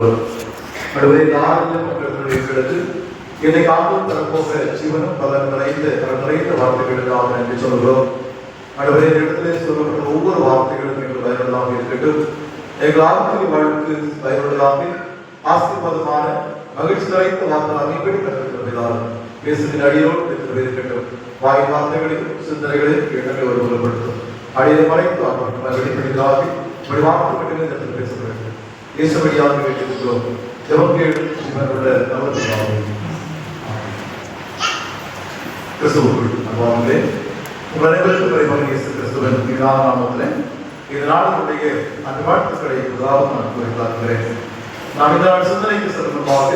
அடுவரை என்னை காக்கும் தரப்போக ஜீவனும் பலன் நிறைந்த பலன் நிறைந்த வார்த்தைகளுக்காக நன்றி சொல்கிறோம் அடுவரை இடத்திலே சொல்லப்பட்ட ஒவ்வொரு வார்த்தைகளும் எங்கள் பயனுள்ளதாக இருக்கட்டும். எங்கள் ஆத்மீக வாழ்வுக்கு பயனுள்ளதாக ஆசீர்வாதமான மகிழ்ச்சி நிறைந்த வார்த்தையாக பேசுகிற அடியோடு பேசுகிறது இருக்கட்டும். வாய் வார்த்தைகளையும் சிந்தனைகளையும் எண்ணங்களை ஒருமுறைப்படுத்தும். அடியை மறைத்து ஆகட்டும் வெளிப்படையாக இப்படி இயேசுபடியாக வேண்டியிருக்கிறோம் ஜெபம் கேட்டு ஜீவனுள்ள நல்லதுக்காக கிறிஸ்துவுக்குள் அன்பானவர்களே உங்கள் அனைவருக்கும் குறைவாக இயேசு கிறிஸ்துவன் மீதான நாமத்திலே இந்த நாளுடைய அந்த வாழ்த்துக்களை முதலாவது நான் குறிப்பாக்குகிறேன் நாம் இந்த நாள் சிந்தனைக்கு செல்லுமாக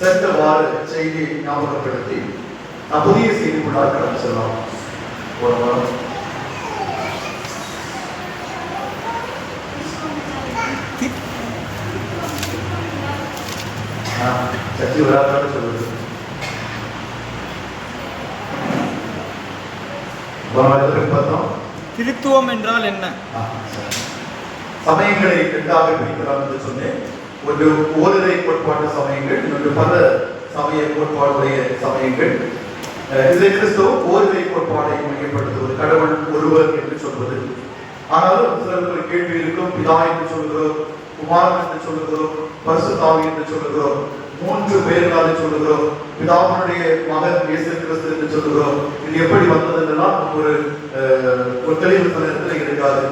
சென்ற வார செய்தியை ஞாபகப்படுத்தி நான் புதிய செய்தி செய்திக்குள்ளாக கடந்து செல்லலாம். ஒரு வாரம் சச்சி வராதான்னு சொல்லுது திருத்துவம் என்றால் என்ன. சமயங்களை இரண்டாக பிரிக்கலாம் என்று சொன்னேன். ஒன்று ஓரிரை கோட்பாட்டு சமயங்கள் இன்னொன்று பல சமய கோட்பாடுடைய சமயங்கள். இதில் கிறிஸ்தவம் ஓரிரை கோட்பாடை மையப்படுத்துவது கடவுள் ஒருவர் என்று சொல்வது. ஆனாலும் சிலருக்கு கேள்வி இருக்கும் பிதா என்று சொல்கிறோம் குமாரன் என்று சொல்லுகிறோம் பரிசுத்தாவி என்று சொல்லுகிறோம். மூன்று பேர்களாலே சொல்லுகிறோம். பிதாவினுடைய மகன் இயேசு கிறிஸ்து என்று சொல்லுகிறோம். இது எப்படி வந்தது என்றெல்லாம் ஒரு அஹ், ஒரு தெளிவு நேரத்தில் இருக்காது.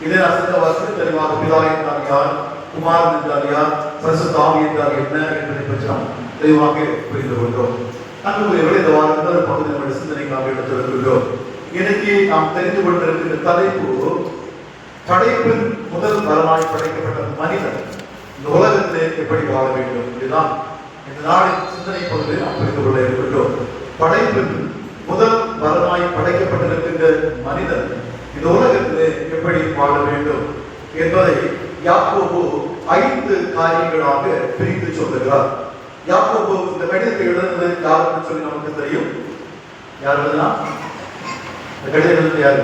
இதே அசந்த வாசல் தெளிவாக பிதா என்றால் யார்? குமார் என்றால் யார்? பரிசுத்தாவி என்றால் என்ன என்பதை பற்றி நாம் தெளிவாக புரிந்து கொண்டோம் அன்புக்குரியவர்களே இந்த வாரத்தில் ஒரு பகுதி நம்முடைய நாம் எடுத்திருக்கிறோம் இன்னைக்கு நாம் தெரிந்து கொண்டிருக்கின்ற தலைப்பு படைப்பின் முதல் வரலாய் படைக்கப்பட்ட மனிதன். இந்த உலகத்திலே எப்படி வாழ வேண்டும் இதுதான் இந்த நாளின் சிந்தனை பொழுது நாம் புரிந்து கொள்ள இருக்கின்றோம். படைப்பு முதல் வரமாய் படைக்கப்பட்டிருக்கின்ற மனிதன் இந்த உலகத்திலே எப்படி வாழ வேண்டும் என்பதை யாக்கோபு ஐந்து காரியங்களாக பிரித்து சொல்லுகிறார். யாக்கோபு இந்த கடிதத்தை எழுதுனது யாருன்னு சொல்லி நமக்கு தெரியும்? யார் எழுதுனா? இந்த கடிதம் எழுதுனது யாரு?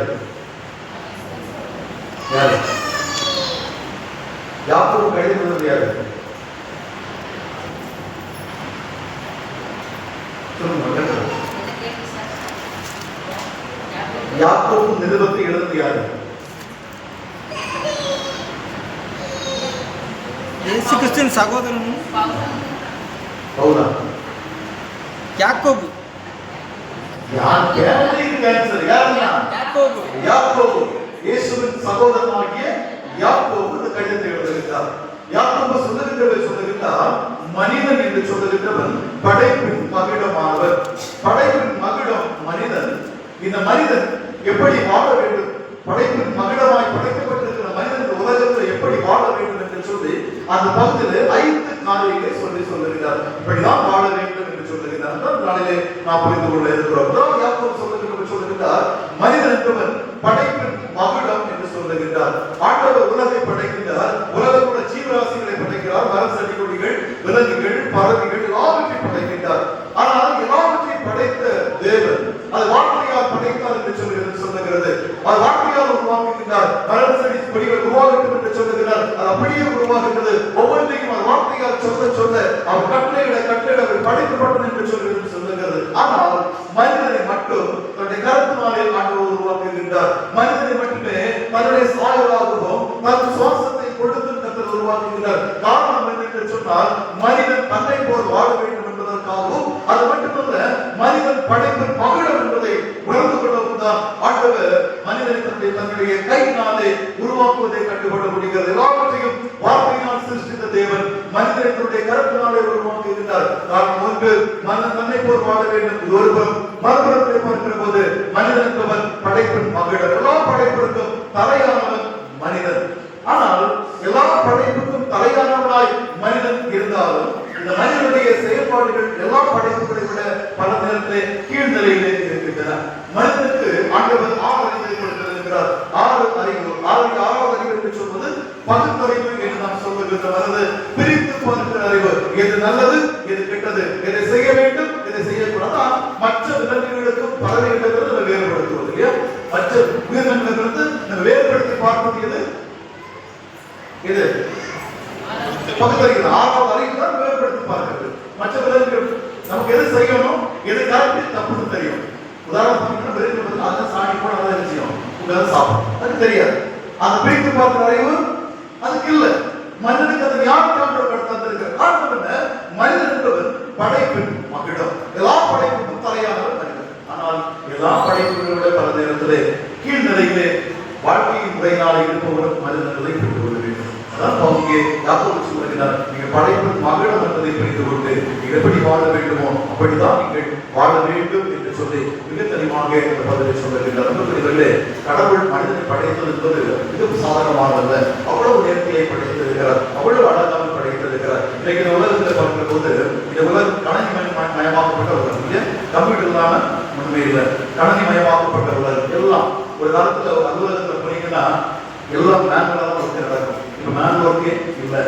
யாரு? யாக்கோபு கடிதம் எழுதுனது யாரு சொல்லுங்க கேட்கலாம். யாக்கோபு நிருபத்தை எழுதுனது யாரு இயேசு கிறிஸ்துவின் சகோதரனும் பவுலா யாக்கோபு யார் கேரளின் கேன்சர் யாருன்னா யாக்கோபு யாக்கோபு இயேசுவின் சகோதரனாகிய யாக்கோபு இந்த கடிதத்தை எழுதுகிறார் யாக்கோபு சொல்லுகின்றவர் சொல்லுகின்றார் மனிதன் என்று சொல்லுகின்றவன் படைப்பின் மகிழமானவர் படைப்பின் மகிழம் மனிதன். இந்த மனிதன் எப்படி வாழ வேண்டும்? படைப்பின் மகிழமாய் படைக்கப்பட்டிருக்கிற மனிதன் உலகத்தில் எப்படி வாழ வேண்டும் என்று சொல்லி அந்த பகுதியில் ஐந்து காரியங்களை சொல்லி சொல்லுகிறார். இப்படிதான் வாழ வேண்டும் என்று சொல்லுகிறார். நாளிலே நாம் புரிந்து கொள்ள இருக்கிறோம். யாக்கோபு சொல்லுகிறவர் சொல்லுகிறார் மனிதன் என்பவன் படைப்பின் மகுடம் படைக்கிறார் ஆண்டவர் உலகை படைக்கிறார் உலகம் உலகத்தோட ஜீவராசிகளை படைக்கிறார். மரம் செடி கொடிகள் விலங்குகள் பறவைகள் எல்லாவற்றையும் படைக்கின்றார். ஆனால் எல்லாவற்றையும் படைத்த தேவன் அது வார்த்தையால் படைத்தார் என்று சொல்கிறது சொல்லுகிறது. அது வார்த்தையால் உருவாக்குகின்றார். மரம் செடி கொடிகள் உருவாகட்டும் என்று சொல்லுகிறார். அது அப்படியே உருவாகின்றது. ஒவ்வொன்றையும் அது வார்த்தையால் சொல்ல சொல்ல அவர் கட்டளையிட கட்டளை அவர் படைக்கப்பட்டது என்று சொல்கிறது சொல்லுகிறது. ஆனால் மனிதனை மட்டும் தன்னுடைய கருத்தினாலே ஆண்டவர் உருவாக்குகின்றார் மனிதனை மட்டுமே தன்னுடைய சாயலாகவும் தன் சுவாசத்தை கொடுத்து கத்தர் உருவாக்குகின்றார் காரணம் என்ன என்று சொன்னால் மனிதன் தன்னை போல் வாழ வேண்டும் என்பதற்காகவும் அது மட்டுமல்ல மனிதன் படைப்பின் மகிழம் என்பதை உணர்ந்து கொள்ளவும் தான் ஆண்டவர் மனிதனை தன்னுடைய தன்னுடைய கையினாலே உருவாக்குவதை கண்டுகொள்ள முடிகிறது எல்லாவற்றையும் வார்த்தையினால் சிருஷ்டித்த தேவன் மனிதனை தன்னுடைய கருத்தினாலே உருவாக்குகின்றார் காரணம் ஒன்று மனிதன் தன்னை போல் வாழ வேண்டும் இது ஒரு மறுபுறத்தை பார்க்கிற போது மனிதனுக்கு படைப்பின் மகிழம் எல்லா படைப்பிற்கும் தலையான மனிதன் ஆனால் எல்லா படைப்புக்கும் தலையானவனாய் மனிதன் இருந்தாலும் இந்த மனிதனுடைய செயல்பாடுகள் எல்லா படைப்புகளை விட பல நேரத்திலே கீழ்நிலையிலே இருக்கின்றன மனிதனுக்கு ஆண்டவர் ஆறு அறிவை கொடுத்திருக்கிறார் ஆறு அறிவு ஆறு ஆறாவது அறிவு என்று சொல்வது பகுத்தறிவு என்று நாம் சொல்லுகின்ற வருது பிரித்து பார்க்கிற அறிவு எது நல்லது எது கெட்டது எதை செய்ய வேண்டும் எதை செய்யக்கூடாது ஆனா, மற்ற விலங்குகளுக்கும் பறவைகளிடமிருந்து நம்ம வேறுபடுத்துவது இல்லையா மற்ற உயிரினங்களிலிருந்து நம்ம வேறுபடுத்தி பார்ப்பது எது இது பகுத்தறிவு படிக்கிறது ஆறாவது வரைக்கும் தான் வேறுபடுத்தி பார்க்கிறது மற்ற விலங்குகள் நமக்கு எது செய்யணும் எது கரெக்ட் தப்புன்னு தெரியும் உதாரணம் பார்த்தீங்கன்னா விலங்கு வந்து அதான் சாணி போட அதான் என்ன செய்யும் உட்கார்ந்து சாப்பிடும் அது தெரியாது அந்த பிரித்து பார்க்கிற அறிவு அதுக்கு இல்ல மனிதனுக்கு அதை யார் காண்படுத்த தந்திருக்கிற காரணம் என்ன மனிதன் என்பவன் படைப்பின் மகிடம் எல்லா படைப்புக்கும் தலையானவர் மனிதன் ஆனால் எல்லா படைப்புகளை விட பல நேரத்திலே கீழ்நிலையிலே வாழ்க்கையின் முறையினாலே இருப்பவரும் மனிதர்களை புரிந்து கொள்ள வேண்டும் இங்கே யாக்கோபு சொல்லுகிறார் நீங்க படைப்பின் மகிடம் என்பதை புரிந்து கொண்டு எப்படி வாழ வேண்டுமோ அப்படிதான் நீங்கள் வாழ வேண்டும் என்று சொல்லி மிக தெளிவாக இந்த பதிலை சொல்லுகிறார். கடவுள் மனிதனை படைத்தது என்பது மிகவும் சாதகமானதல்ல அவ்வளவு நேர்த்தியை படைத்திருக்கிறார் அவ்வளவு அழகாக படைத்திருக்கிறார் இன்னைக்கு இந்த உலகத்தில் பார்க்கிற போது இந்த உலகம் கணனி மயமாக்கப்பட்ட உலகம். இல்லையா கம்ப்யூட்டர் இல்லாம ஒண்ணுமே இல்லை. கணனி மயமாக்கப்பட்ட உலகம். எல்லாம் ஒரு காலத்துல அலுவலகத்தில் போனீங்கன்னா எல்லாம் மேனுவலாக தான் ஒர்க் நடக்கும் இப்போ மேனுவல் ஒர்க்கே இல்லை.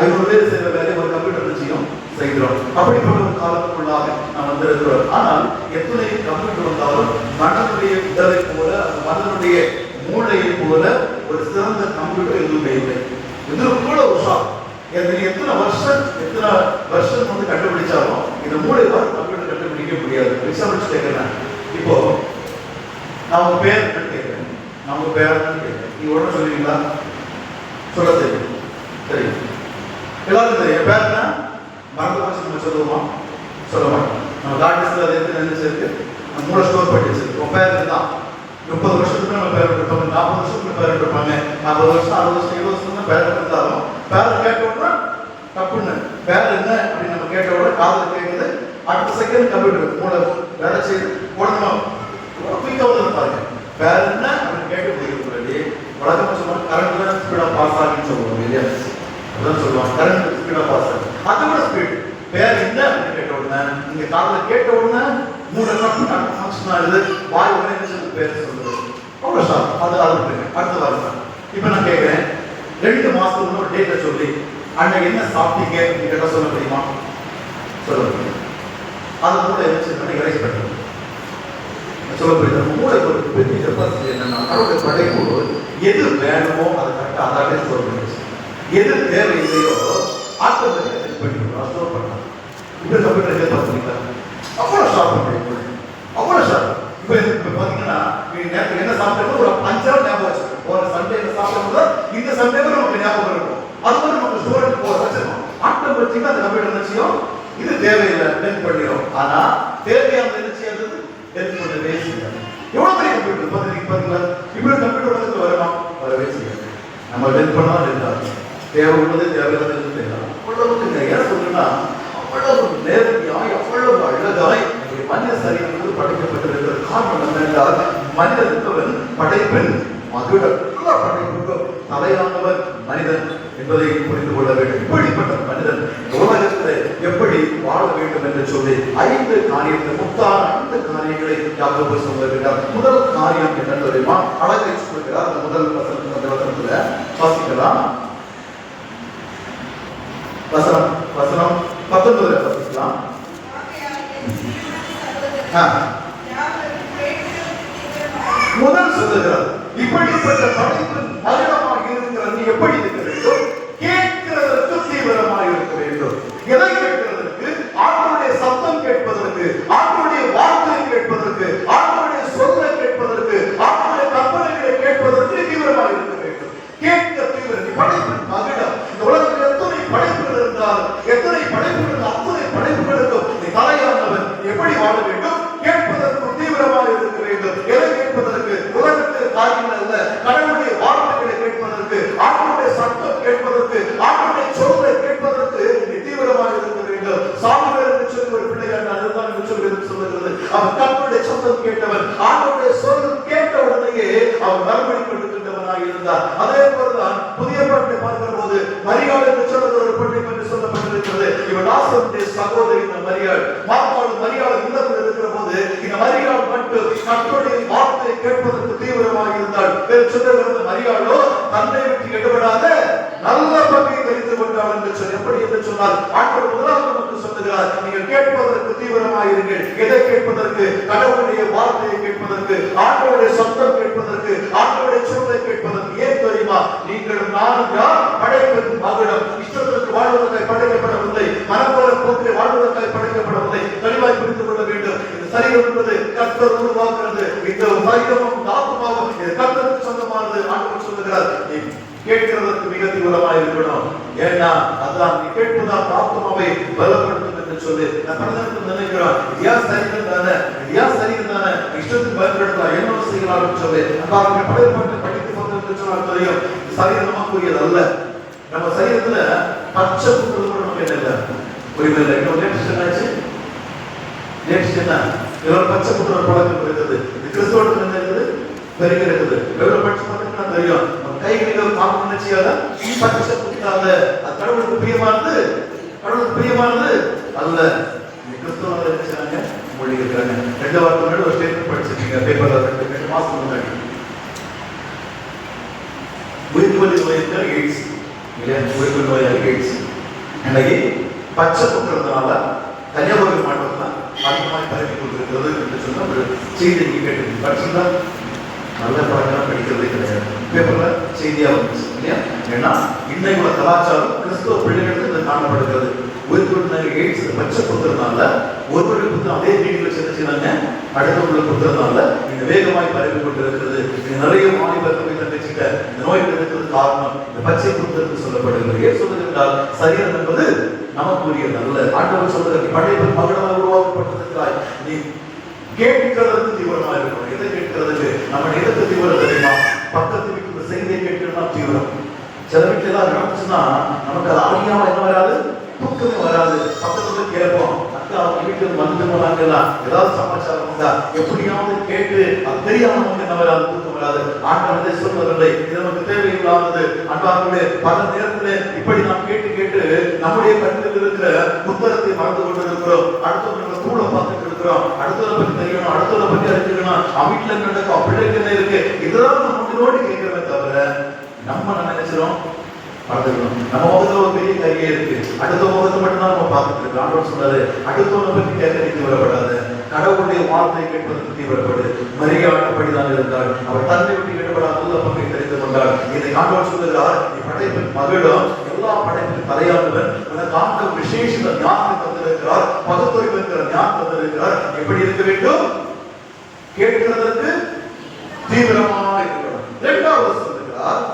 ஐநூறு பேர் செய்கிற வேலையை ஒரு கம்ப்யூட்டர் நிச்சயம் செய்கிறோம். அப்படிப்பட்ட ஒரு காலத்துக்குள்ளாக நாம் வந்திருக்கிறோம் ஆனால் எத்தனை கம்ப்யூட்டர் வந்தாலும் மனதுடைய உடலை போல அந்த மனதுடைய மூளையை போல ஒரு சிறந்த கம்ப்யூட்டர் எதுவுமே இல்லை. இது கூட ஒரு எத்தனை வருஷம் எத்தனை வருஷம் வந்து கண்டுபிடிச்சாலும் இந்த மூளை வர கம்ப்யூட்டர் கண்டுபிடிக்க முடியாது. எக்ஸாம்பிள்ஸ் கேட்கிறேன் இப்போ நான் உங்க பேர் என்னன்னு கேட்கிறேன் நான் உங்க பேர் என்னன்னு கேட்கிறேன் நீங்க உடனே சொல்லுவீங்களா? சொல்ல தெரியும். சரி எல்லாரும் தெரியும். என் பேர் என்ன மறந்து போச்சு நம்ம சொல்லுவோம்? சொல்ல மாட்டோம் நம்ம கார்டன்ஸ்ல அது எத்தனை நினைச்சிருக்கு நம்ம மூளை ஸ்டோர் பண்ணி வச்சிருக்கு உன் பேர் தான் முப்பது வருஷத்துக்கு நம்ம பேர் இருப்பாங்க நாற்பது வருஷத்துக்கு பேர் இருப்பாங்க நாற்பது வருஷம் அறுபது வருஷம் இருபது வருஷம் தான் பேர் இருந்தாலும் பேர் கேட்டோம்னா தப்புன்னு பேர் என்ன அப்படின்னு நம்ம கேட்ட உடனே காதல் கேட்குது அடுத்த செகண்ட் கம்ப்யூட்டர் மூளை வேலை செய்து உடனே குயிக்காக வந்து பாருங்க பேர் என்ன அப்படின்னு கேட்டு போயிருக்கிறது வழக்கமாக சொல்லுவாங்க கரண்ட் தான் ஸ்பீடா பாஸ் ஆகுன்னு சொல்லுவாங்க இல்லையா? அதான் சொல்லுவாங்க. கரண்ட் ஸ்பீடா பாஸ் ஆகும். அதை ஸ்பீட் வேற என்ன அப்படின்னு கேட்ட உடனே நீங்க காதுல கேட்ட உடனே மூணு எல்லாம் ஃபங்க்ஷன் ஆகுது வாய் உடனே என்ன சொல்லி பேர் சொல்லுது. அவ்வளோ சார் அது அது விட்டுருங்க. அடுத்த வாரம் இப்போ நான் கேட்குறேன் ரெண்டு மாசத்துக்கு முன்னாடி டேட்டை சொல்லி அன்னைக்கு என்ன சாப்பிட்டீங்க அப்படின்னு கேட்டால் சொல்ல முடியுமா? சொல்ல முடியும் அதை கூட என்ன செய்யணும் எரேஸ் பண்ணுறது சொல்ல புரியுது மூளை ஒரு பெரிய கெப்பாசிட்டி என்னன்னா கடவுளுடைய படைப்பு எது வேணுமோ அதை கரெக்டாக அதாலே சொல்ல பண்ணிடுச்சு எது தேவையில்லையோ ஆட்டோமேட்டிக்காக செட் பண்ணிடுறோம் ஸ்டோர் பண்ணலாம் இப்படி கம்ப்யூட்டர் எங்கே பார்த்துருக்கீங்களா அவ்வளோ ஷார்ப் பண்ணுறீங்க அவ்வளோ ஷார்ப் இப்போ இப்போ பார்த்தீங்கன்னா நீங்க என்ன சாப்பிட்டோமோ ஒரு அஞ்சாவது ஞாபகம் வச்சுக்கணும் போன சண்டே என்ன சாப்பிட்டோம்னா இந்த சண்டேவும் நமக்கு ஞாபகம் இருக்கும். அது மாதிரி நமக்கு ஸ்டோரேஜ் போக வச்சிருக்கோம். ஆட்டோமேட்டிக்காக அந்த கம்ப்யூட்டர் என்ன செய்யும்? இது தேவையில்லை டென்த் பண்ணிடும் ஆனால் தேவையான என்ன செய்யறது? டென்த் பண்ணவே செய்யாது. எவ்வளோ பெரிய கம்ப்யூட்டர் பார்த்தீங்க பார்த்தீங்களா இவ்வளோ கம்ப்யூட்டர் உலகத்துல வருமா? வரவே செய்யாது. நம்ம டென்த் பண்ணா டென்த் ஆகும். தேவை உள்ளது தேவையில்லாதது தெரியலாம் அவ்வளவு ஏன் சொல்லுன்னா அவ்வளவு நேர்த்தியாய் அவ்வளவு அழகாய் மனித சரீரம் படைக்கப்பட்டிருக்கிறது காரணம் என்னென்றால் மனிதன் என்பவன் படைப்பின் மகுடம் எல்லா படைப்புக்கும் தலையானவன் மனிதன் என்பதை புரிந்து கொள்ள வேண்டும். இப்படிப்பட்ட மனிதன் உலகத்தில் எப்படி வாழ வேண்டும் என்று சொல்லி ஐந்து காரியத்தை முத்தான ஐந்து காரியங்களை யாக்கோபு சொல்லுகிறார் முதல் காரியம் என்ன தெரியுமா? அழகை சொல்லுகிறார். அந்த முதல் வசனத்துல அந்த வசனத்துல வாசிக்கலாம். வசனம் வசனம் பத்தொன்பதுல வாசிக்கலாம் முதல் சொல்லுகிறார் இப்படிப்பட்ட படைப்பு அதிகாரோ தந்தை விட்டு எடுபடாத நல்ல பங்கை தெரிந்து கொண்டான் என்று சொல்லி எப்படி என்று சொன்னால் ஆண்டவர் முதலாவது நமக்கு சொல்லுகிறார் நீங்கள் கேட்பதற்கு தீவிரமாயிருங்கள் எதை கேட்பதற்கு? கடவுளுடைய வார்த்தையை கேட்பதற்கு ஆண்டவருடைய சொந்தம் கேட்பதற்கு ஆண்டவருடைய சூழலை கேட்பதற்கு. ஏன் தெரியுமா? நீங்கள் நானும் யார்? படைப்பின் மகுடம். இஷ்டத்திற்கு வாழ்வதற்காக படைக்கப்படவில்லை. மனப்போல போக்கில் வாழ்வதற்காக படைக்கப்படவில்லை. தெளிவாய் புரிந்து கொள்ள வேண்டும். சரி சரீரம் என்பது கத்தர் உருவாக்குறது இந்த சரீரமும் தாக்கும் கர்த்தருக்கு சொந்தமானது ஆண்டவர் சொல்லுகிறார் நீ கேட்கிறதற்கு மிக தீவிரமா இருக்கணும். ஏன்னா அதான் நீ கேட்பதான் ஆத்மாவை பலப்படுத்தும் என்று சொல்லி நான் பிரதமருக்கு நினைக்கிறோம். ஐயா சரிகள் தானே ஐயா சரிகள் தானே இஷ்டத்துக்கு பயன்படுத்தலாம் என்ன செய்யலாம் சொல்லி நம்ம படைப்பட்டு படித்து கொண்டு சொன்னால் தெரியும் சரீரம் நமக்குரியது அல்ல. நம்ம சரீரத்துல பச்சை புத்தகம் கூட நமக்கு என்ன இல்லை. புரியுது இல்லை? இன்னும் லேட்டஸ்ட் என்னாச்சு? லேட்டஸ்ட் என்ன? இவர் பச்சை புத்தகம் பழக்கம் இருந்தது இது கிறிஸ்தவோட எவ்வளவு பச்சை புத்தகம் தெரியும். நம்ம கைகளில் காப்பு நினைச்சியால பச்சை புத்தால அது கடவுளுக்கு பிரியமானது கடவுளுக்கு பிரியமானது அல்ல. இந்த கிறிஸ்தவர்கள் என்ன செய்றாங்க மொழி இருக்காங்க. ரெண்டு வாரத்துக்கு முன்னாடி ஒரு ஸ்டேட்மெண்ட் படிச்சிருக்கீங்க. பேப்பர்ல ரெண்டு ரெண்டு மாசம் முன்னாடி. உயிர்வலி நோய்க்கு எய்ட்ஸ் இல்லையா? உயிர்வலி நோயாக எய்ட்ஸ் இன்னைக்கு பச்சை கொடுக்கறதுனால கன்னியாகுமரி மாவட்டம் தான் அதிகமாக பரவி கொண்டிருக்கிறது என்று சொன்ன ஒரு செய்தி நீங்க கேட்டு படிச்சுங்களா நல்ல படங்கள்லாம் படிக்கிறதே கிடையாது. பேப்பரில் செய்தியா வந்துச்சு இல்லையா? ஏன்னா இன்னைக்கு உள்ள கலாச்சாரம் கிறிஸ்துவ பிள்ளைகளுக்கு இந்த காணப்படுகிறது. உயிர்கொண்டு எய்ட்ஸ் பச்சை புக்கிறதுனால ஒருவருக்கு புத்தம் அதே வீட்டில் சின்ன செய்யறாங்க அடுத்தவங்களுக்கு புத்தகனால இந்த வேகமாய் பரவி கொண்டிருக்கிறது. இது நிறைய மாநிலத்தில் போய் தங்கச்சிட்ட இந்த நோய் இருக்கிறது காரணம். இந்த பச்சை கொடுத்தது சொல்லப்படுகிறது. ஏன் சொல்லுகிறால் சரீரம் என்பது நமக்குரிய அல்ல. ஆண்டவர் சொல்லுகிறது படைப்பு மகனாக உருவாக்கப்பட்டிருக்கிறாய். நீ கேட்கிறது தீவிரமாக இருக்கணும். நம்ம இடத்து தீவிரம் தெரியுமா? பக்கத்து வீட்டுக்கு செய்தியை கேட்கிறதா தீவிரம் சில வீட்டுல எல்லாம் நடந்துச்சுன்னா நமக்கு அது ஆகியாம என்ன வராது? தூக்கமே வராது. பக்கத்துல கேட்போம். அக்கா அவங்க வீட்டுக்கு வந்து போனாங்கலாம் ஏதாவது சமாச்சாரம் உண்டா? எப்படியாவது கேட்டு அது தெரியாம நமக்கு என்ன வராது? தூக்கம் வராது. ஆண்டவனே சொல்வதில்லை. இது நமக்கு தேவையில்லாதது. அன்பார்களே பல நேரத்திலே இப்படி நாம் கேட்டு கேட்டு நம்முடைய கண்ணில் இருக்கிற புத்தகத்தை மறந்து கொண்டிருக்கிறோம். அடுத்தவங்க கூட பார்த்துட்டு இருக்கிறோம். அடுத்தவரை பத்தி தெரியணும் அடுத்தவரை பத்தி அறிஞ்சுக்கணும் அவன் வீட்டுல என்ன நடக்கும் அவன் பிள்ளைக்கு இருக்கு. இதெல்லாம் நம்ம முன்னோடி கேட்கிறத தவிர நம்ம என்ன நினைச்சிரும் பார்த்துக்கணும் நம்ம முகத்துல ஒரு பெரிய கையே இருக்கு. அடுத்த முகத்தை மட்டும் தான் நம்ம பார்த்துட்டு இருக்கோம். ஆண்டவர் சொன்னாரு அடுத்தவனை பத்தி கேட்கறதுக்கு வரப்படாது கடவுளுடைய வார்த்தை கேட்பதற்கு தீவிரப்படு. மரியாதைப்படிதான் இருந்தாள் அவர் தன்னை விட்டு ஈடுபடாத நல்ல பங்கை தெரிந்து கொண்டாள் இதை ஆண்டவர் சொல்லுகிறார் படைப்பின் மகிழும் எல்லா படைப்பின் தலையானவன் அந்த ஆண்டவர் விசேஷ ஞானத்தை தந்திருக்கிறார்? பகுத்தறிவு என்கிற ஞானம் தந்திருக்கிறார்? எப்படி இருக்க வேண்டும்? கேட்கிறதற்கு தீவிரமாக இருக்கணும். இரண்டாவது சொல்லுகிறார்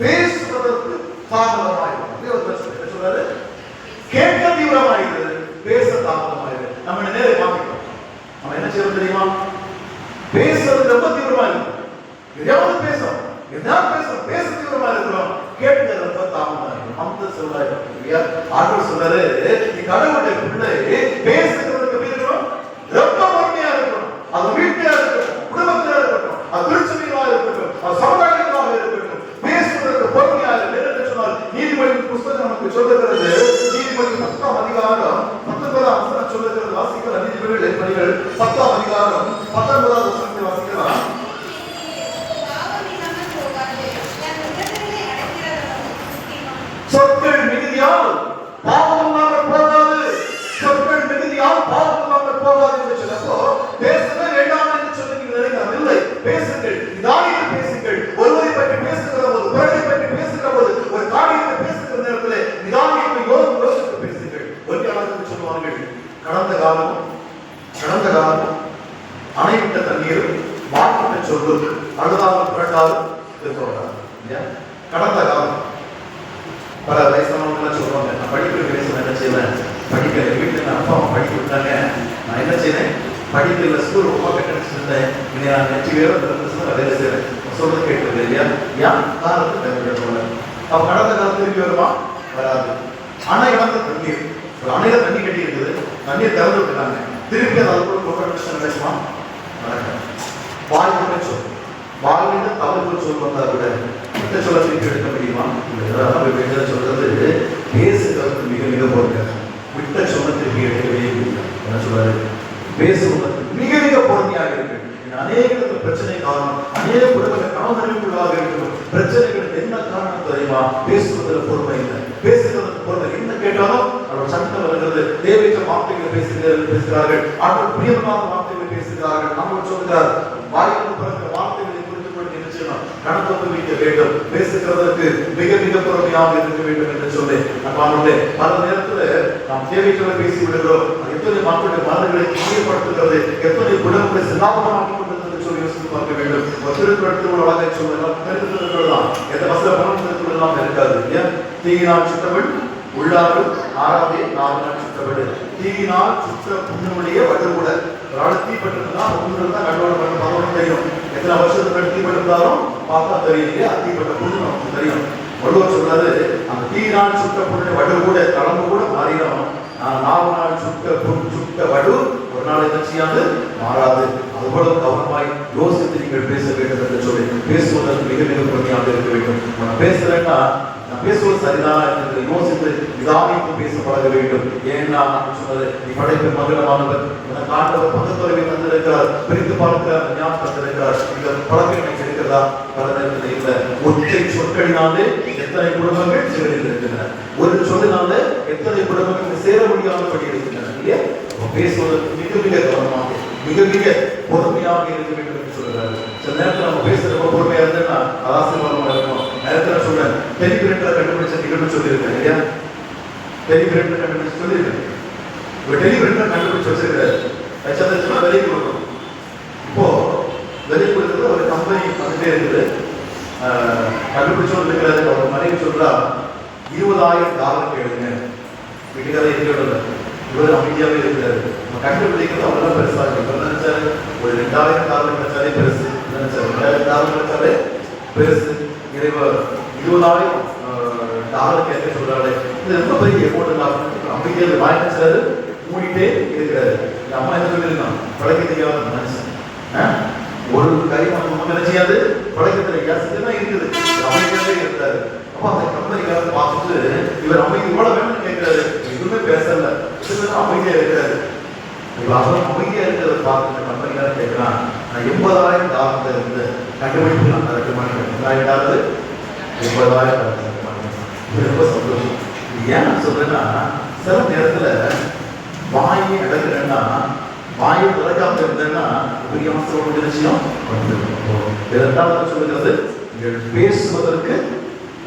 பேசுவதற்கு தாமதமாக சொல்றாரு? கேட்க தீவிரமாகிறது பேச தாமதமாகிறது நம்ம நேரம் மாத்திட்டோம் நம்ம என்ன செய்யறது தெரியுமா? பேசுறது ரொம்ப தீவிரமா இருக்கு. எதையாவது பேசணும். எதாவது பேசும் பேச இருக்கிறோம். கேட்க ரொம்ப தாமதம். இருக்கும் அந்த ஆற்றல் சொல்றாரு நீ கடவுளுடைய பிள்ளை பேசுகிறதுக்கு எப்படி இருக்கணும் ரொம்ப பொறுமையா இருக்கணும் அது வீட்டியா இருக்கட்டும் குடும்பத்தியா இருக்கட்டும் அது திருச்சபைகளா இருக்கட்டும் அது சமுதாயங்களாக இருக்கட்டும் பேசுவதற்கு பொறுமையா இருக்கு என்ன சொன்னால் நீதிமொழி புஸ்தகம் நமக்கு சொல்லுகிறது நீதிமொழி பத்தாம் அதிகாரம் பத்தொன்பதாம் வசனம் சொல்லுகிறது வாசிக்கலாம் நீதிமொழிகள் பணிகள் பத்தாம் அதிகாரம் பத்தொன்பதாம் வசனத்தை வாசிக்கலாம் சொற்கள் மிகுதியால் பாவம் இல்லாமல் போகாது சொற்கள் மிகுதியால் பாவம் இல்லாமல் போகாது என்று சொல்லப்போ பேசவே வேண்டாம் என்று சொல்லி நீங்கள் நினைக்கலாம் இல்லை பேசுங்கள் நிதானியில் பேசுங்கள் ஒருவரை பற்றி பேசுகிற போது பிறரை பற்றி பேசுகிற போது ஒரு காரியத்தை பேசுகிற நேரத்தில் நிதானியத்தை யோசித்து யோசித்து பேசுங்கள் ஒரு காலத்துக்கு சொல்லுவார்கள் கடந்த காலம் கடந்த காலம் அணைவிட்ட தண்ணீர் மாற்றிட்ட சொல்லு அழுதாலும் புரட்டாலும் இருக்கிறோம் கடந்த காலம் பல வயசானவங்க சொல்லுவாங்க? நான் படிக்கிற வயசு என்ன செய்வேன்? படிக்கிற வீட்டில் அப்பா அம்மா படிக்க விட்டாங்க. நான் என்ன செய்வேன்? படிக்கல ஸ்கூல் ரொம்ப கட்டணிச்சு இருந்தேன். இனி நான் நெச்சு வேற நான் வேலை செய்வேன். சொல்றது கேட்டது இல்லையா? ஏன் காலத்துக்கு தேவைப்படுவாங்க அவ கடந்த காலம் திருப்பி வருமா? வராது. ஆனா இடம் தண்ணீர். ஒரு அணையில தண்ணி கட்டி இருக்குது. தண்ணீர் திறந்து விட்டுட்டாங்க. திருப்பி அதை கூட கொண்டு நடக்குமா நடக்கும் வாய்ப்பு கொண்டு சொல் தமிழ் தவறு சொல் வந்தா கூட இந்த சொல்ல எடுக்க முடியுமா? என்ன போய் வெளியில சொல்றது? பேசுகிறது மிக மிக பொறுக்க விட்ட சொல்லத்திற்கு எடுக்கவே என்ன சொல்றாரு? பேசுவது மிக மிக பொறுமையாக இருக்கு அநேக பிரச்சனை காரணம் அநேக குடும்பங்கள் கணவனுக்குள்ளாக இருக்கும் பிரச்சனைகளுக்கு என்ன காரணம் தெரியுமா? பேசுவதில் பொறுமை இல்லை. பேசுகிறதுக்கு பொறுமை என்ன கேட்டாலும் அவர் சட்டம் வருகிறது. தேவையற்ற வார்த்தைகளை பேசுகிறார்கள் பேசுகிறார்கள். ஆனால் பிரியமான வார்த்தைகளை பேசுகிறார்கள். நம்ம சொல்கிறார் வாய்ப்பு பிறந்த வார்த்தைகளை புரிந்து கொண்டு என்ன வைக்க வேண்டும். பேசுகிறதற்கு மிக மிக பொறுமையாக இருக்க வேண்டும் என்று சொல்லி நம்ம பல நேரத்துல நாம் தேவைகளை பேசி விடுகிறோம் எத்தனை மக்களுடைய மனங்களை தீயப்படுத்துகிறது எத்தனை குடும்பங்களை சிலாபமாக்கி கொண்டிருக்கிறது சொல்லி யோசித்து பார்க்க வேண்டும். ஒரு திருக்குறள் சொல்லலாம் திருக்குறள் எந்த வசதி பணம் திருக்குறள் இருக்காது. ஏன்? தீயினால் சுத்தமிழ் உள்ளாறு ஆறாவே நாவினால் சுத்தமிழ் தீயினால் சுற்ற புண்ணுடைய வடுகூட ஒரு ஆள் தீப்பட்டிருந்தா புண்ணு தான் கண்டோடு பண்ண பகவான் தெரியும் எத்தனை வருஷத்துக்கு தீப்பட்டிருந்தாலும் பார்த்தா தெரியும் இல்லையா தீப்பட்ட புண்ணு நமக்கு தெரியும். வள்ளுவர் சொன்னது அந்த தீரான் சுட்ட புண்ணு வடு கூட தளம்பு கூட மாறிடும். நான் நாலு நாள் சுட்ட புண் சுட்ட வடு ஒரு நாள் என்ன மாறாது. அதுபோல கவனமாய் யோசித்து நீங்கள் பேச வேண்டும் என்று சொல்லி பேசுவதற்கு மிக மிக பொறுமையாக இருக்க வேண்டும். நான் பேசுறேன்னா நான் பேசுவது சரிதான் என்று யோசித்து நிதானித்து பேச பழக வேண்டும். ஏன்னா சொன்னது நீ படைப்பு மதுரமானவர் எனக்கு ஆண்டவர் பக்கத்துறவை தந்திருக்கிறார் பிரித்து பார்க்க ஞாபகம் தந்திருக்கிறார். இந்த பழக்கம் எனக்கு இருக்கிறதா? பல ஒற்றை சொற்களினாலே எத்தனை குடும்பங்கள் சீரழிந்து ஒரு சொல்லினால எத்தனை குடும்பங்கள் சேர முடியாமல் இருக்கின்றன இல்லையா? பேசுவதற்கு மிக மிக கவனமாக மிக மிக பொறுமையாக இருக்க வேண்டும் என்று சொல்றாரு. சில நேரத்தில் நம்ம பேசுறப்ப பொறுமையா இருந்தேன்னா அது இருக்கும். நேரத்தில் சொல்றேன் டெலிபிரேட்டர் கண்டுபிடிச்ச நிகழ்வு சொல்லியிருக்கேன் இல்லையா? டெலிபிரேட்டர் கண்டுபிடிச்சு சொல்லியிருக்கேன். இப்போ டெலிபிரேட்டர் கண்டுபிடிச்சு வச்சிருக்காரு லட்சம் வெளியே கொடுக்கணும் இப்போ வெளியே கொடுக்கறது ஒரு கம்பெனி வந்துட்டே இருக்குது ஆஹ் கண்டுபிடிச்சோம் இருக்கிறது அவர் மனைவி சொல்றா இருபதாயிரம் டாலர் கேளுங்க வீட்டுக்காரர் இருக்கிறது இவர் அமைதியாவே இருக்கிறாரு நம்ம கண்டுபிடிக்கிறது அவ்வளவு பெருசா இருக்கு இவர் நினைச்சாரு ஒரு ரெண்டாயிரம் காலம் கிடைச்சாலே பெருசு. நினைச்சாரு ரெண்டாயிரம் காலம் கிடைச்சாலே பெருசு. இறைவர் இருபதாயிரம் ஆஹ், டாலர் கேட்க சொல்றாரு இது ரொம்ப பெரிய அமௌண்ட் தான் அமைதியாக வாங்கி நினைச்சாரு மூடிட்டே இருக்கிறாரு. அம்மா என்ன சொல்லியிருக்கான்? பழக்க தெரியாத மனுஷன். ஒரு கை நம்ம நினைச்சியாது பழக்க தெரியாது தான் இருக்குது. அமைதியாவே இருந்தாரு. அப்போ அந்த கம்பெனிக்காரர் பார்த்துட்டு இவர் அமைதி இவ்வளோ வேணும்னு கேட்கிறாரு எதுவுமே பேசல இதுல அமைதியா இருக்கிறாரு இவர் அமைதியா இருக்கிறத பார்த்து இந்த கம்பெனிக்காரர் கேட்கிறான் நான் எண்பதாயிரம் டாலர்ல இருந்து கண்டுபிடிப்பு நான் மாட்டேன் எண்பதாயிரம் டாலர் எண்பதாயிரம் டாலர் தரட்டு மாட்டேன் ரொம்ப சந்தோஷம் ஏன் சொல்றேன்னா சில நேரத்துல வாயை அடக்குறேன்னா வாயை திறக்காம இருந்தேன்னா பெரிய மனசுல ஒரு விஷயம் வந்துடும் இரண்டாவது சொல்லுகிறது பேசுவதற்கு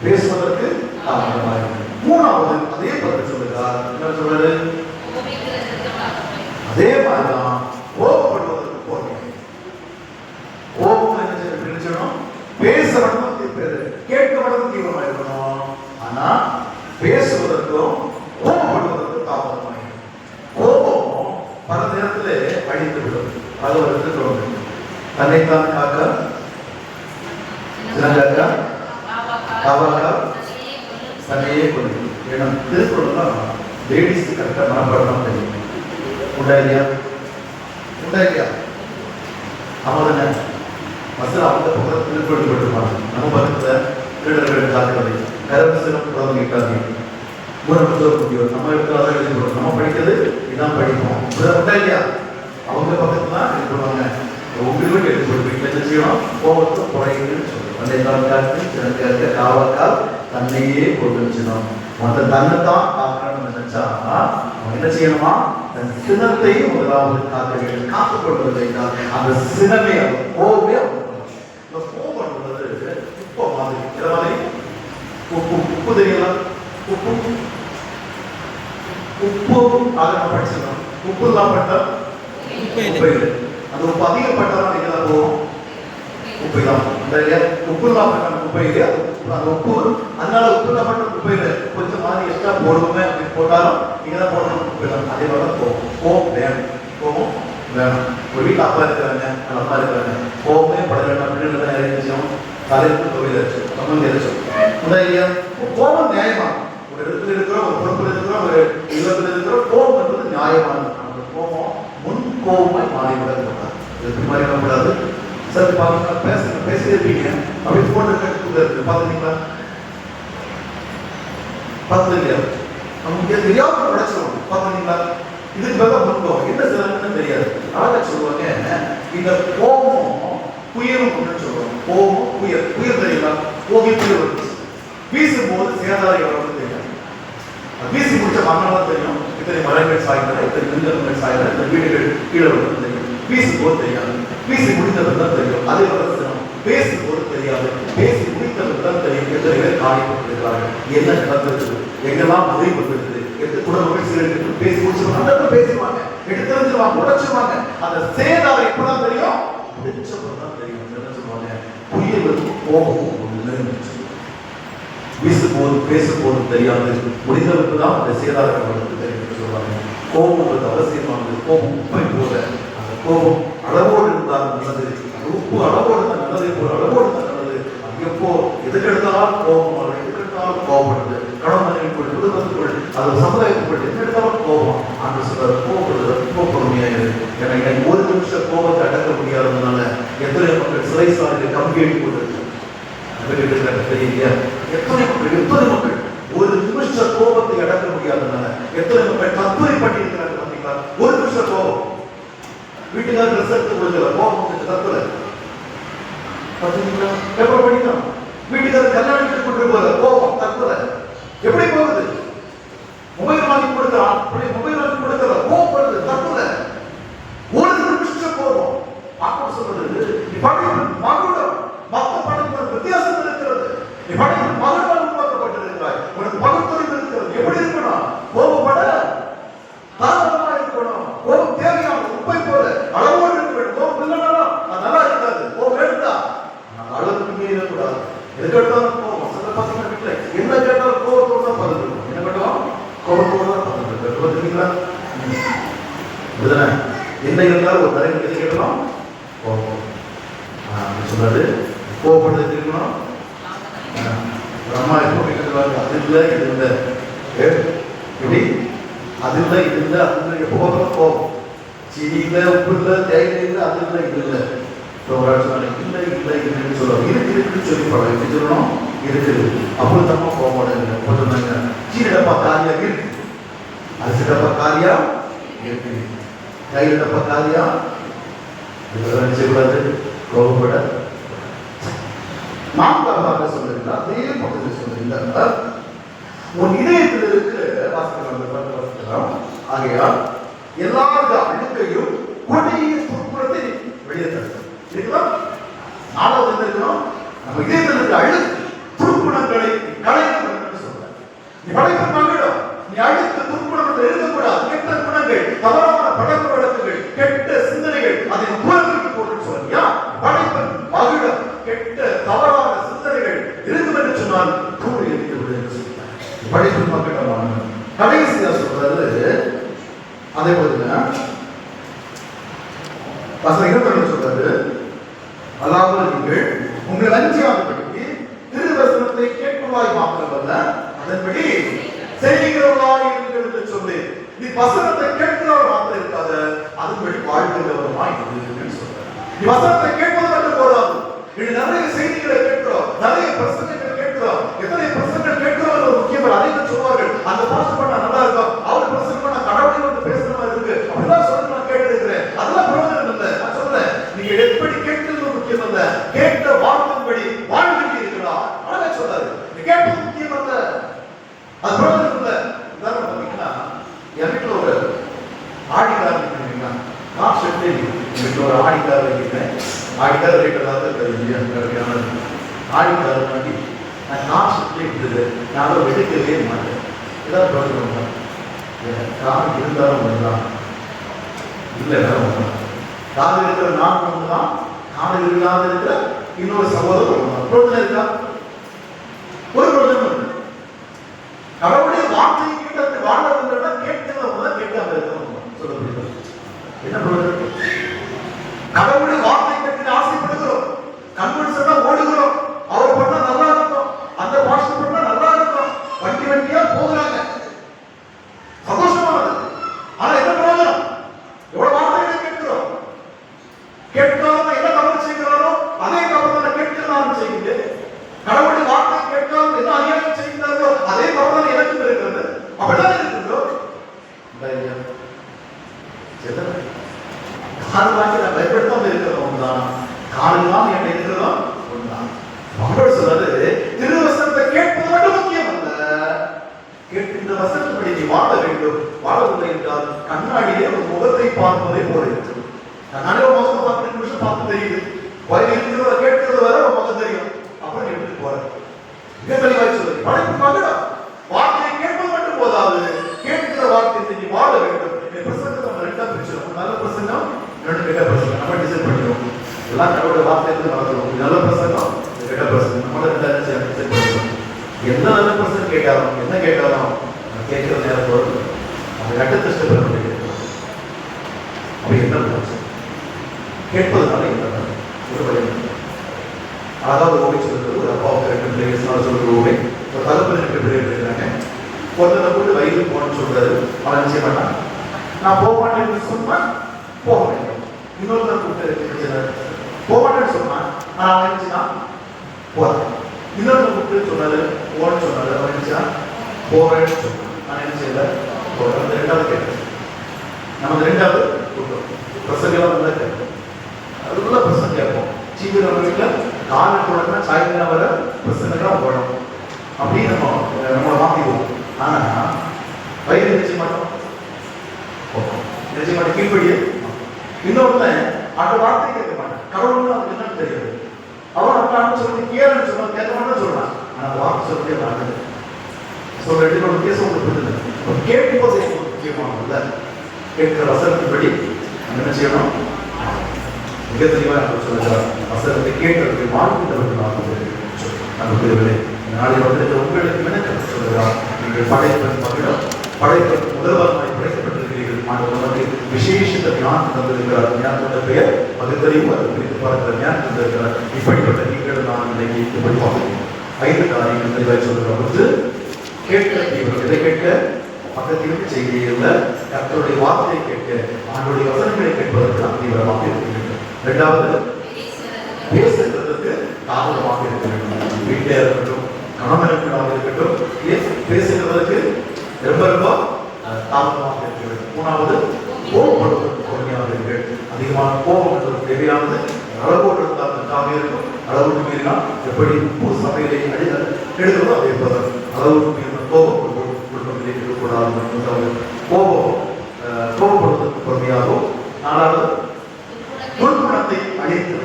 பேசுவதற்கு தாமதமாக இருக்கும். மூணாவது அதே பதில் சொல்லுகிறார் என்ன சொல்றது? அதே மாதிரிதான் கோபப்படுவதற்கு போறீங்க கோபம். என்ன நினைச்சணும் பேச மட்டும் தீர்ப்பது கேட்க மட்டும் தீவிரமா இருக்கணும். ஆனா பேசுவதற்கும் கோபப்படுவதற்கும் தாமதமாக கோபம் பல நேரத்தில் அழிந்து விடும். அது ஒரு தன்னைத்தான் காக்க? சிலங்காக்கா காவாக்கா தன்னையே கொள்ளும் ஏன்னா திருக்குறள்லாம் லேடிஸ்க்கு கரெக்டாக மனப்பாடம் தெரியும். உண்டா இல்லையா உண்டா இல்லையா ஆமாம் மசில் அவங்க பக்கத்தில் திருக்குறள் போட்டுருப்பாங்க நம்ம பக்கத்தில் திருடர்கள் காக்கிறது கரவசனம் புறம் கேட்காது மூணு புத்தியோர் நம்ம இடத்துல அதான் எழுதிக்கிறோம் நம்ம படிக்கிறது இதான் படிப்போம். இப்படிதான் உண்டா இல்லையா அவங்க பக்கத்துல தான் எழுதி பண்ணுவாங்க உங்களுக்கு என்ன செய்யணும் கோபத்தை குறையுதுன்னு சொல்லுவோம் அந்த கால் காவக்கால் தன்னையே கொண்டு வச்சிடணும் மற்ற தன்னைத்தான் காக்கணும்னு நினைச்சா என்ன செய்யணுமா தன் சினத்தையும் முதலாவது காக்க வேண்டும் காத்துக் கொள்வதை அந்த சினமே அந்த கோபமே இந்த கோபம் என்பது உப்பு மாதிரி மாதிரி உப்பு உப்பு தெரியல உப்பு உப்பு அதை நம்ம படிச்சிருக்கோம் உப்பு இல்லாம பட்டா உப்பு இல்லை. அந்த உப்பு அதிகப்பட்டதான் எங்க தான் போகும் உப்பு தான் இந்த இல்லையா உப்பு இல்லையா அந்த உப்பு அதனால உப்பு இல்லாம பட்ட இல்லை கொஞ்சம் மாதிரி எக்ஸ்ட்ரா போடுவோமே அப்படின்னு போட்டாலும் இங்க தான் போடணும். குப்பை தான். அதே மாதிரி தான் போகும். கோபம் வேணும். கோபம் வேணும். ஒரு வீட்டில் அப்பா இருக்கிறாங்க. அம்மா இருக்கிறாங்க. கோபமே பட வேண்டாம் அப்படின்னு தான் நிறைய விஷயம் தொழில் அடிச்சு சம்மந்தி அடிச்சு இந்த இல்லையா கோபம் நியாயமா ஒரு இடத்துல இருக்கிறோம் ஒரு பொறுப்பில் இருக்கிறோம் ஒரு இல்லத்தில் இருக்கிறோம் கோபம் என்பது நியாயமானது அந்த கோபம் முன் கோபமாய் மாறிவிடக்கூடாது எப்படி மாறிவிடக்கூடாது சார் பாருங்க பேசுங்க பேசிட்டே இருப்பீங்க அப்படி போன் இருக்கு பார்த்துட்டீங்களா பார்த்தது இல்லையா நமக்கு இது தெரியாம உடைச்சிடும் பார்த்தீங்களா இதுக்கு மேல முன்கோபம் என்ன சிலருக்குன்னு தெரியாது அழகா சொல்லுவாங்க இந்த கோபம் புயலும் ஒன்று சொல்லுவாங்க கோபம் புயல் புயல் தெரியுங்களா கோகி புயல் வருது வீசும்போது சேதாரம் எவ்வளவு தெரியும் அது வீசி முடிச்ச மண்ணெல்லாம் தெரியும் இத்தனை மரங்கள் சாய்ந்தன இத்தனை மின்கலங்கள் சாய்ந்தன இத்தனை வீடுகள் கீழே விழுந்து தெரியும் வீசும்போது தெரியாது வீசி முடித்தது தான் தெரியும் அதே போல சினம் பேசும்போது தெரியாது பேசி முடித்தது தான் தெரியும் எத்தனை பேர் காயப்பட்டிருக்கிறார்கள் என்ன நடந்திருக்குது எங்கெல்லாம் உதவி வந்திருக்குது எந்த குடும்பங்கள் சிலருக்கு பேசி முடிச்சிருவாங்க. அந்த பேசிடுவாங்க எடுத்து தெரிஞ்சிருவாங்க உடைச்சிருவாங்க. அந்த சேதாரம் எப்பதான் தெரியும்? பிடிச்சவங்க தெரியும். என்ன சொல்லுவாங்க? புயலும் கோபமும் ஒண்ணு வீசும்போது பேசும்போது தெரியாது. முடிந்தவருக்கு தான் அந்த சேதாரங்களுக்கு தெரியும் என்று சொல்லுவாங்க. கோபம்ன்றது அவசியமானது. கோபம் உப்பை போல அந்த கோபம் அளவோடு இருந்தால் நல்லது. உப்பு அளவோடு தான் நல்லது. இப்போ அளவோடு தான் நல்லது. எப்போ எதுக்கெடுத்தாலும் கோபம் எதுக்கெடுத்தாலும் கோபப்படுது கணவனுக்குள் குடும்பத்துக்குள் அது சமுதாயத்துக்குள் எது கோபம். அந்த சிலர் கோபப்படுறது ரொம்ப பொறுமையாக இருக்கு ஏன்னா எனக்கு ஒரு நிமிஷம் கோபத்தை அடக்க முடியாததுனால எத்தனை மக்கள் சிறை சாலையில் கம்பி கொண்டு தெரியலையா? எத்தனை மக்கள் எத்தனை மக்கள் ஒரு நிமிஷ கோபத்தை அடக்க முடியாததுனால எத்தனை மக்கள் தற்கொலை பண்ணியிருக்கிறாங்க பாத்தீங்களா ஒரு நிமிஷ கோபம். வீட்டுக்காரர் ரிசல்ட் முடிஞ்சல கோபம் வந்துட்டு தற்கொலை. பாத்தீங்களா பேப்பர் படிக்கலாம் வீட்டுக்காரர் கல்யாணத்துக்கு கொண்டு போல கோபம் தற்கொலை. எப்படி போகுது மொபைல் வாங்கி கொடுக்கலாம் மொபைல் வாங்கி கொடுக்கல கோபப்படுது தற்கொலை ஒரு நிமிஷம் கோபம் ஆக்கம் சொல்றது நீ படிக்கிற மகுடம் மத்த படைப்பு வித்தியாசம் இருக்கிறது நீ படிக்கிற மகுடம் உருவாக்கப்பட்டிருக்கிறாய் உனக்கு பகுத்தறிவு இருக்கிறது எப்படி இருக்கணும் கோபப்பட தாராளமா இருக்கணும் கோபம் தேவையான உப்பை போல அளவோடு இருக்க வேண்டும் கோபம் இல்லைனாலும் அது நல்லா இருக்காது கோபம் வேண்டாம் ஆனால் அளவுக்கு மீறக்கூடாது எது கேட்டாலும் கோபம் சில பசங்க வீட்டுல என்ன கேட்டாலும் கோபத்தோடு தான் பதில் இருக்கும் என்ன கேட்டாலும் கோபத்தோடு தான் பதில் இருக்கும் பார்த்தீங்களா இதுதானே என்ன இருந்தாலும் ஒரு தலைவர் எது கோபம் ஆ, அப்படி சொன்னாரு. கோபப்படுறது இருக்கணும் ஆ, எப்போ அது இல்லை இது இல்லை ஏ, எப்படி? அது இல்லை இது இல்லை அது இல்லை எப்போ கோபம். சீனி இல்லை உப்பு இல்லை தேயிலை இல்லை அது இல்லை இது இல்லை இப்போ சொன்னாங்க இல்லை இல்லை இல்லைன்னு சொல்லுவாங்க இருக்கு இருக்குன்னு சொல்லி எப்படி சொல்லணும். இருக்குது அப்புறம் தம்மா போக இல்லை போட்டுருந்தாங்க சொன்னாங்க சீனி இருக்கு. காலியா இருக்கு. கையில் டப்பா காலியா? நினைச்சக்கூடாது. கோபப்பட நான்காவதாக சொல்லுங்கள் அதே பக்கத்தில் சொல்லுங்கள் உன் இதயத்தில் இருக்கு வாசிக்கலாம் ஆகையால் எல்லாவித அழுக்கையும் கொடிய துன்புறத்தை வெளியே தரும் சரிங்களா நாலாவது என்ன இருக்கணும் நம்ம இதயத்தில் இருக்க அழுக்கு துருப்புணங்களை கலைக்கணும் வேண்டும் சொல்றேன் படைப்பு மகளும் அடுத்து அழுக்கு எழுதக்கூடாது. கெட்ட குணங்கள் தவறான பழக்க வழக்குகள் கெட்ட சிந்தனை அதை தூரத்திற்கு போட்டு சொல்றியா படைப்பு மகிழும் கெட்ட தவறான சிந்தனைகள் இருக்கும் என்று சொன்னால் தூரி எரித்து விடு என்று சொல்றார். படைப்பு மகிழமான கடைசியா சொல்றாரு அதே போல வசனம் இருபத்தி சொல்றாரு அதாவது நீங்கள் உங்கள் அஞ்சியாதபடிக்கு திருவசனத்தை கேட்பவாய் மாத்திரமல்ல அதன்படி செய்கிறவர்களாய் இருங்கள் என்று சொல்லி நீ வசனத்தை கேட்கிறவர் மாத்திரம் இருக்காத அதன்படி வாழ்கிறவருமாய் இருங்கள் சொல்றாரு நீ வசனத்தை கேட்பது மட்டும் போதாது இது நிறைய செய்திகளை கேட்கிறோம் நிறைய பிரசங்கங்கள் கேட்கிறோம் எத்தனை பிரசங்கங்கள் கேட்கிறோம் ஒரு முக்கியமான அனைத்து சொல்வார்கள் அந்த பாசம் பண்ணா நல்லா இருக்கும் அவர் பிரசங்கம் பண்ணா கடவுளை வந்து பேசுற மாதிரி இருக்கு அப்படிதான் சொல்லி நான் கேட்டிருக்கிறேன் அதெல்லாம் பிரயோஜனம் இல்லை நான் சொல்றேன் நீங்க எப்படி கேட்கிறது முக்கியம் அல்ல கேட்ட வார்த்தைப்படி வாழ்ந்துட்டீர்களா அழகா சொல்றாரு நீ கேட்டது முக்கியம் அல்ல அது பிரயோஜனம் இல்லை உதாரணம் பார்த்தீங்கன்னா என் வீட்டுல ஒரு ஆடிக்காரன் இருக்கீங்களா நான் ஷெட்டு வீட்டுல ஒரு ஆடிக்காரர் இருக்கேன் ஆடிக்காரர் ரேட் ஏதாவது தெரியும் ஆடிக்காரர் வண்டி நான் நான் ஷெட்டு இருந்தது நான் வெடிக்கவே மாட்டேன் இதான் பிரயோஜனம் இல்லை. எனக்கு காரணம் இருந்தாலும் ஒன்றுதான் இல்லை வேற ஒன்று காது இருக்கிற நான் ஒன்று தான் காது இல்லாத இருக்கிற இன்னொரு சகோதரர் ஒன்று தான் பிரயோஜனம் இருக்கா கேட்காம எந்த நல்ல பிரசங்கம் கேட்டாலும் என்ன கேட்டாலும் அது கேட்கிற நேரத்தோடு அந்த கட்டத்தை பெற முடியும் அப்படி என்ன பிரச்சனை கேட்பதுனால என்ன ஒரு வழி அதாவது ஓமை சொல்றது ஒரு அப்பாவுக்கு ரெண்டு பிள்ளைகள் சொல்ற ஓமை ஒரு தகப்பன் ரெண்டு பிள்ளைகள் இருக்கிறாங்க. ஒருத்தனை போட்டு வயலுக்கு போகணும்னு சொல்றாரு. அவன் நிச்சயம் செய்ய நான் போக மாட்டேன்னு சொன்னா போக வேண்டும் இன்னொருத்தர் கூப்பிட்டு என்ன செய்றாரு? போக மாட்டேன்னு சொன்னான் ஆனா அவன் என்ன செய்தான் இன்னொரு புக்கு சொன்னாரு போன்னு சொன்னாரு அவன் என்ன போறேன்னு சொன்னான் நான் என்ன செய்யல? போறேன் அந்த ரெண்டாவது கேட்டேன் நம்ம ரெண்டாவது கூட்டம் பிரசங்கெல்லாம் நல்லா கேட்போம் நல்ல பிரசங்க கேட்போம். ஜீவி நம்ம வீட்டில் காலை போடணும்னா சாயங்காலம் வர பிரசங்கெல்லாம் போடணும் அப்படின்னு நம்ம நம்மளை மாற்றிக்குவோம் ஆனால் வயிறு நினைச்ச மாட்டோம். நினைச்ச மாட்டோம். கீழ்படியே இன்னொருத்தன் அந்த வார்த்தை கேட்க மாட்டேன். கடவுள்னு அவனுக்கு என்னன்னு தெரியாது. அவர் அப்பான்னு சொல்லி கேளுன்னு சொன்னா கேட்கணும்னு மாட்டேன்னு சொல்றான். ஆனா அந்த வார்த்தை சொல்லி ஸோ ரெண்டு பேரும் வித்தியாசம் உங்களுக்கு புரியுது அப்ப கேட்கும்போது ரொம்ப கேட்கிற வசனத்தின்படி என்ன செய்யணும்? மிக தெளிவாக நம்ம சொல்லுகிறார் வசனத்தை கேட்கறது வாழ்ந்தவர்கள் நாம் நமக்கு நாளை வந்து உங்களுக்கு மெனக்கெட்டு சொல்லுகிறார் நீங்கள் படைப்பன் மகிழும் படைப்பன் முதல்வரமாய் படைக்கப்பட்டு ஆண்டு நமக்கு விசேஷித்த ஞானம் தந்திருக்கிறார். ஞானத்தோட பெயர் பகுத்தறிவு அது குறித்து பார்க்கிற ஞானம் தந்திருக்கிறார். இப்படிப்பட்ட நீங்கள் நான் இன்னைக்கு இப்படி பார்க்கிறேன் ஐந்து காரியங்கள் தெளிவாக சொல்கிற பொழுது கேட்க இவர்கள் எதை கேட்க? பக்கத்திற்கு செய்தியில் கத்தருடைய வார்த்தையை கேட்க ஆண்டுடைய வசனங்களை கேட்பதற்கு நாம் தீவிரமாக இருக்க வேண்டும். இரண்டாவது பேசுகிறதுக்கு தாமதமாக இருக்க வேண்டும். வீட்டில் இருக்கட்டும் கணவனுக்காக இருக்கட்டும் பேசுகிறதற்கு பேசுகிறதுக்கு ரொம்ப ரொம்ப தாமதமாக இருக்கிறது மூணாவது கோபப்படுவதற்கு பொறுமையாக இருக்க. அதிகமான கோபம் என்பது தேவையானது. அளவோடு இருந்தால் நன்றாக இருக்கும். அளவுக்கு மீறினால் எப்படி ஒரு சபையிலே அடி எடுக்கிறதோ அதே போல அளவுக்கு மீறின கோபம் குடும்பத்திலே இருக்கக்கூடாது மூன்றாவது கோபம். கோபப்படுவதற்கு பொறுமையாகவும் நாலாவது துர்குணத்தை அழித்து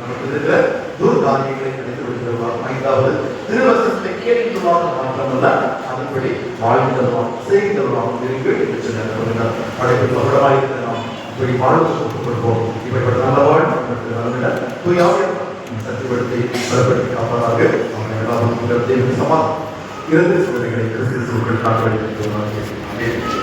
நமக்கு இருக்கிற துர்காரியங்களை அழித்து விடுகிறார் ஐந்தாவது திருவசனத்தை மாற்றமல்ல மாத்திரமல்ல அதன்படி வாழ்ந்தருவான் செய்கிறவான் விரும்பி என்று சொன்னார் படைப்பு மகுடமாக இருந்த நாம் இப்படி வாழ்ந்து ஒப்புக் கொடுப்போம் இப்படிப்பட்ட நல்ல வாழ்க்கை நமக்கு நல்ல தூயாவே சத்தியப்படுத்தி பலப்படுத்தி காப்பதாக அவனை எல்லாரும் சமாதானம். இருந்து சிலர்களை கிறிஸ்து சூழல் காட்டு